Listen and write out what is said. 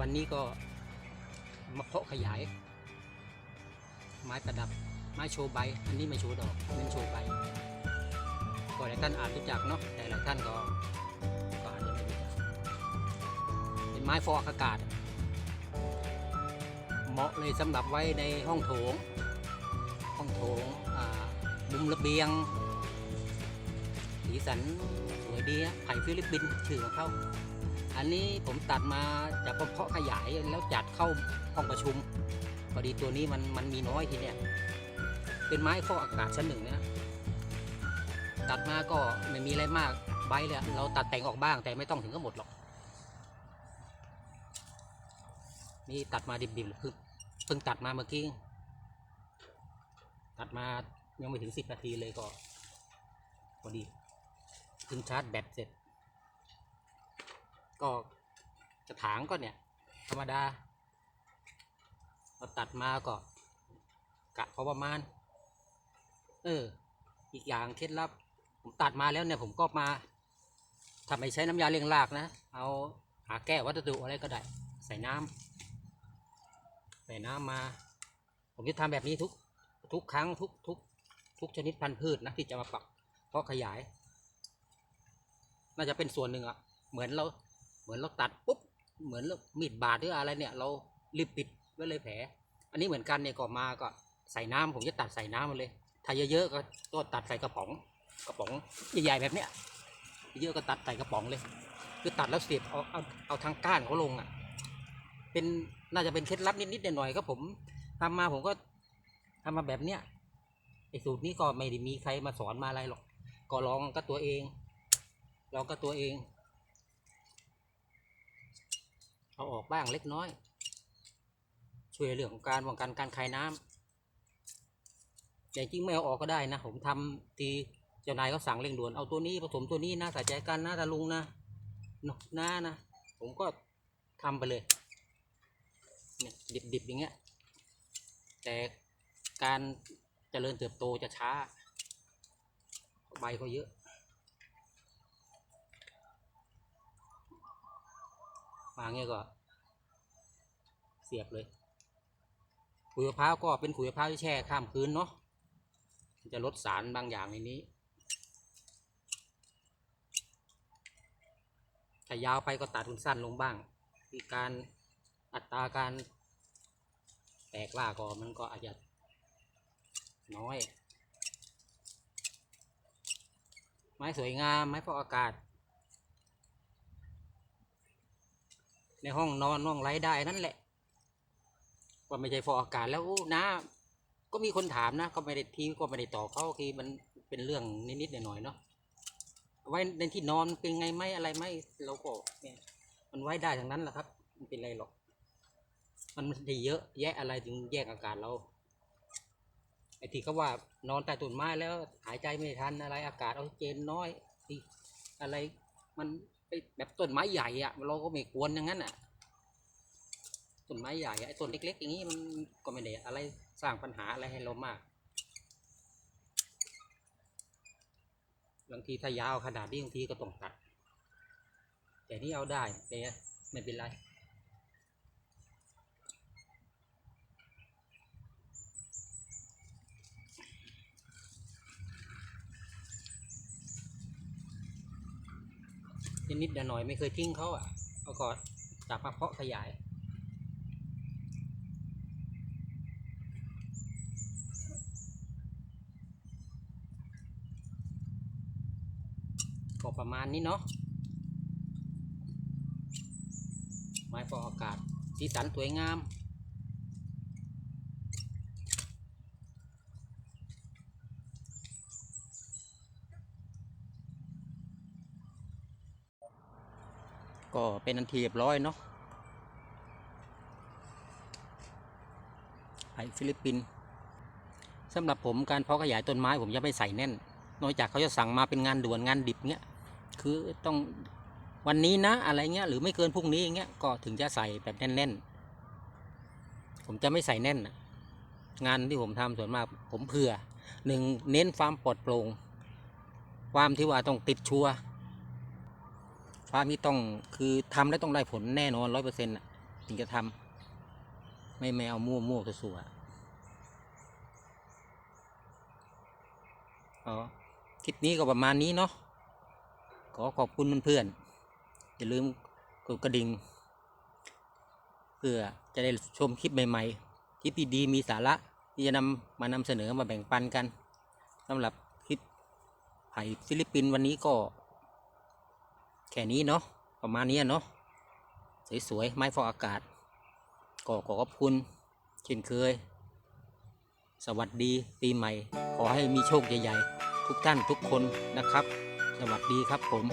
วันนี้ก็มาเพาะขยาย ไม้ประดับ ไม้โชว์ใบ อันนี้ไม่โชว์ดอกเน้นโชว์ใบก็หลายท่านอาจรู้จักเนาะแต่หลายท่านก็ก็อาจจะไม่รู้จักเป็นไม้ฟอกอากาศ เหมาะเลยสำหรับไว้ในห้องโถง ห้องโถงมุมระเบียงสีสันสวยดีอะไผ่ฟิลิปปินส์ชื่อของเขา อันนี้ผมตัดมาจากเพาะขยายแล้วจัดเข้าห้องประชุมพอดีตัวนี้มันมันมีน้อยทีเนี่ยเป็นไม้ฟอกอากาศชั้นหนึ่งนะตัดมาก็ไม่มีอะไรมากใบเลยเราตัดแต่งออกบ้างแต่ไม่ต้องถึงก็หมดหรอกนี่ตัดมาดิบๆเพิ่งเพิ่งตัดมาเมื่อกี้ตัดมายังไม่ถึงสิบนาทีเลยก็พอดีเพิ่งชาร์จแบตเสร็จ ก็กระถางก็เนี่ย ธรรมดาพอตัดมาก็กะพอประมาณ เออ อีกอย่างเคล็ดลับ ผมตัดมาแล้วเนี่ยผมก็มาทำไมใช้น้ำยาเลี้ยงรากนะ เอาหาแก้ววัสดุอะไรก็ได้ ใส่น้ำใส่น้ำมา ผมจะทำแบบนี้ทุก ทุกครั้งทุกทุกทุกชนิดพันธุ์พืชนะที่จะมาปรับเพราะขยาย น่าจะเป็นส่วนหนึ่งอะเหมือนเรา เหมือนเราตัดปุ๊บเหมือนเรามีดบาดหรืออะไรเนี่ย เรารีบปิดไว้เลยแผล อันนี้เหมือนกันเนี่ยก็มาก็ใส่น้ำผมจะตัดใส่น้ำมาเลย ถ้าเยอะๆก็ก็ตัดใส่กระป๋องกระป๋องใหญ่ๆแบบเนี้ยเยอะก็ตัดใส่กระป๋องเลย คือตัดแล้วเสียบเอาเอาเอาทางก้านเขาลงอะเป็นน่าจะเป็นเคล็ดลับนิดๆหน่อยๆก็ผมทำมาผมก็ทำมาแบบเนี้ยไอ้สูตรนี้ก็ไม่ได้มีใครมาสอนมาอะไรหรอก ก็ลองก็ตัวเองลองก็ตัวเอง เอาออกบ้างเล็กน้อย ช่วยเรื่องของการป้องกันการคายน้ำแต่จริงไม่เอาออกก็ได้นะ ผมทำทีเจ้านายเขาสั่งเร่งด่วนเอาตัวนี้ผสมตัวนี้นะใส่ใจกันนะตาลุงนะเนอะนะนะ ผมก็ทำไปเลยเนี่ยดิบๆอย่างเงี้ยแต่การเจริญเติบโตจะช้า ใบก็เยอะ มาเงี้ยก็ เสียบเลยขุยมะพร้าวก็เป็นขุยมะพร้าวที่แช่ข้ามคืนเนาะมันจะลดสารบางอย่างในนี้ ถ้ายาวไปก็ตัดมันสั้นลงบ้างคือการอัตราการแตกล่าก็มันก็อาจจะน้อย ไม้สวยงาม ไม้ฟอกอากาศ ในห้องนอนห้องไรได้นั่นแหละว่าไม่ใช่ฟออากาศแล้วนะก็มีคนถามนะก็ไม่ได้ทีก็ไม่ได้ตอบเขาคือมันเป็นเรื่องนิดๆหน่อยๆเนาะเอาไว้ในที่นอนเป็นไงไหมอะไรไหมเราก็เนี่ยมันไว้ได้ทั้งนั้นแหละครับ มันเป็นไรหรอก มันไม่ได้เยอะ แยะอะไรถึงแยกอากาศเราไอ้ที่เขาว่านอนใต้ต้นไม้แล้วหายใจไม่ทันอะไรอากาศออกซิเจนน้อยทีอะไรมัน ไอ้แบบต้นไม้ใหญ่อะเราก็ไม่ควรอย่างนั้นอะต้นไม้ใหญ่ไอ้ต้นเล็ก ๆ อย่างนี้มันก็ไม่ได้อะไรสร้างปัญหาอะไรให้เรามากบางทีถ้ายาวขนาดนี้บางทีก็ต้องตัด แต่นี่เอาได้แต่ไม่เป็นไร นิดๆหน่อยๆไม่เคยทิ้งเขาอะเอาก็จับมาเพาะขยายก็ประมาณนี้เนาะไม้ฟอกอากาศสีสันสวยงาม ก็เป็นอันทีเรียบร้อยเนาะไผ่ฟิลิปปินส์สำหรับผมการเพาะขยายต้นไม้ผมจะไม่ใส่แน่น นอกจากเขาจะสั่งมาเป็นงานด่วนงานดิบเงี้ยคือต้องวันนี้นะอะไรเงี้ยหรือไม่เกินพรุ่งนี้เงี้ยก็ถึงจะใส่แบบแน่นๆ ผมจะไม่ใส่แน่นงานที่ผมทำส่วนมากผมเผื่อหนึ่งเน้นความปลอดโปร่งความที่ว่าต้องติดชัวร์ ความที่ต้องคือทำแล้วต้องได้ผลแน่นอนร้อยเปอร์เซ็นต์ถึงจะทำไม่แมเอามั่วมั่วสัวอ๋อคลิปนี้ก็ประมาณนี้เนาะขอขอบคุณเพื่อนๆอย่าลืมกดกระดิ่งเพื่อจะได้ชมคลิปใหม่ๆคลิปดีๆมีสาระที่จะนำมานำเสนอมาแบ่งปันกันสำหรับคลิปไผ่ฟิลิปปินส์วันนี้ก็ แค่นี้เนาะประมาณนี้เนาะสวยๆไม้ฟอกอากาศ ก็ขอขอบคุณเช่นเคย สวัสดีปีใหม่ ขอให้มีโชคใหญ่ ๆ ทุกท่านทุกคนนะครับ สวัสดีครับผม